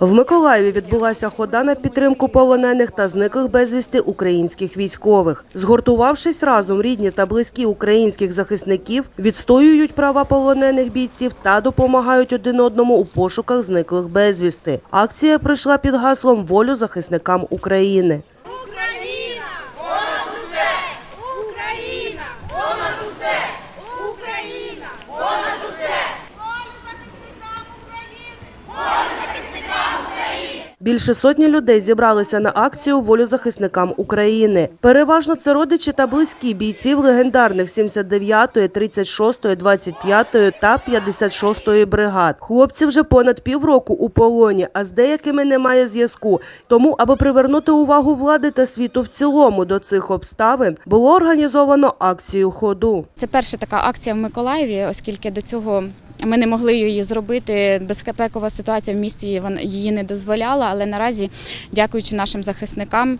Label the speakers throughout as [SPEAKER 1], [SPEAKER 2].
[SPEAKER 1] В Миколаєві відбулася хода на підтримку полонених та зниклих безвісти українських військових. Згуртувавшись разом, рідні та близькі українських захисників відстоюють права полонених бійців та допомагають один одному у пошуках зниклих безвісти. Акція пройшла під гаслом волю захисникам України.
[SPEAKER 2] Україна! Понад усе! Україна! Понад усе! Україна! Понад усе! Волю захисникам України! Волю захисникам України!
[SPEAKER 1] Більше сотні людей зібралися на акцію волю захисникам України. Переважно це родичі та близькі бійців легендарних 79-ї, 36-ї, 25-ї та 56-ї бригад. Хлопці вже понад півроку у полоні, а з деякими немає зв'язку. Тому, аби привернути увагу влади та світу в цілому до цих обставин, було організовано акцію ходу.
[SPEAKER 3] Це перша така акція в Миколаєві, оскільки до цього ми не могли її зробити. Безпекова ситуація в місті її не дозволяла. Але наразі, дякуючи нашим захисникам,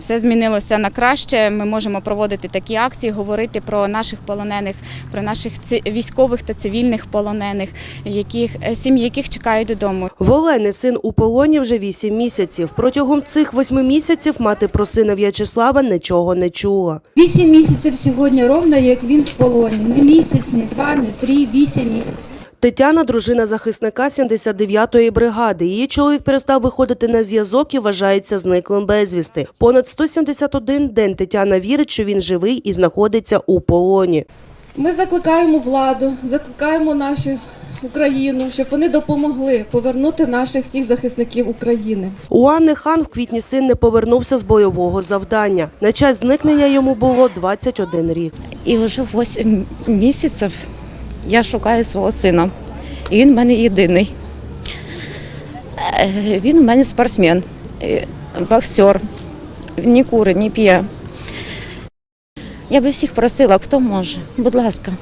[SPEAKER 3] все змінилося на краще. Ми можемо проводити такі акції, говорити про наших полонених, про наших військових та цивільних полонених, яких е, сім'ї яких чекають додому.
[SPEAKER 1] В Олени син у полоні вже вісім місяців. Протягом цих восьми місяців мати про сина В'ячеслава нічого не чула.
[SPEAKER 4] Вісім місяців сьогодні ровно, як він в полоні. Не місяць, не два, не три, вісім місяців.
[SPEAKER 1] Тетяна, дружина захисника 79-ї бригади. Її чоловік перестав виходити на зв'язок і вважається зниклим безвісти. Понад 171 день Тетяна вірить, що він живий і знаходиться у полоні.
[SPEAKER 4] Ми закликаємо владу, закликаємо нашу Україну, щоб вони допомогли повернути наших всіх захисників України.
[SPEAKER 1] У Анни Хан в квітні син не повернувся з бойового завдання. На час зникнення йому було 21 рік.
[SPEAKER 5] І вже 8 місяців я шукаю свого сина. І він в мене єдиний. Е, Він у мене спортсмен, е, боксер, ні курить, ні п'є. Я би всіх просила, хто може, будь ласка,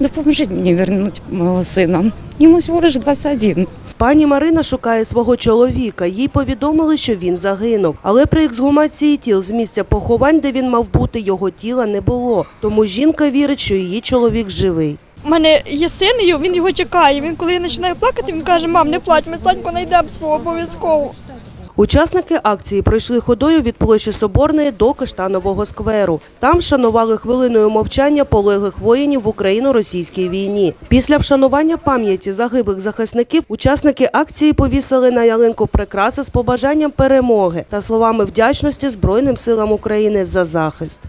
[SPEAKER 5] допоможіть мені повернути мого сина. Йому всього лише 21.
[SPEAKER 1] Пані Марина шукає свого чоловіка. Їй повідомили, що він загинув. Але при ексгумації тіл з місця поховань, де він мав бути, його тіла не було. Тому жінка вірить, що її чоловік живий.
[SPEAKER 6] У мене є син, він його чекає. Він коли я починаю плакати, він каже: мам, не плач, ми Саньку знайдемо свого обов'язково.
[SPEAKER 1] Учасники акції пройшли ходою від площі Соборної до Каштанового скверу. Там вшанували хвилиною мовчання полеглих воїнів в Україно-російській війні. Після вшанування пам'яті загиблих захисників учасники акції повісили на ялинку прикраси з побажанням перемоги та словами вдячності Збройним силам України за захист.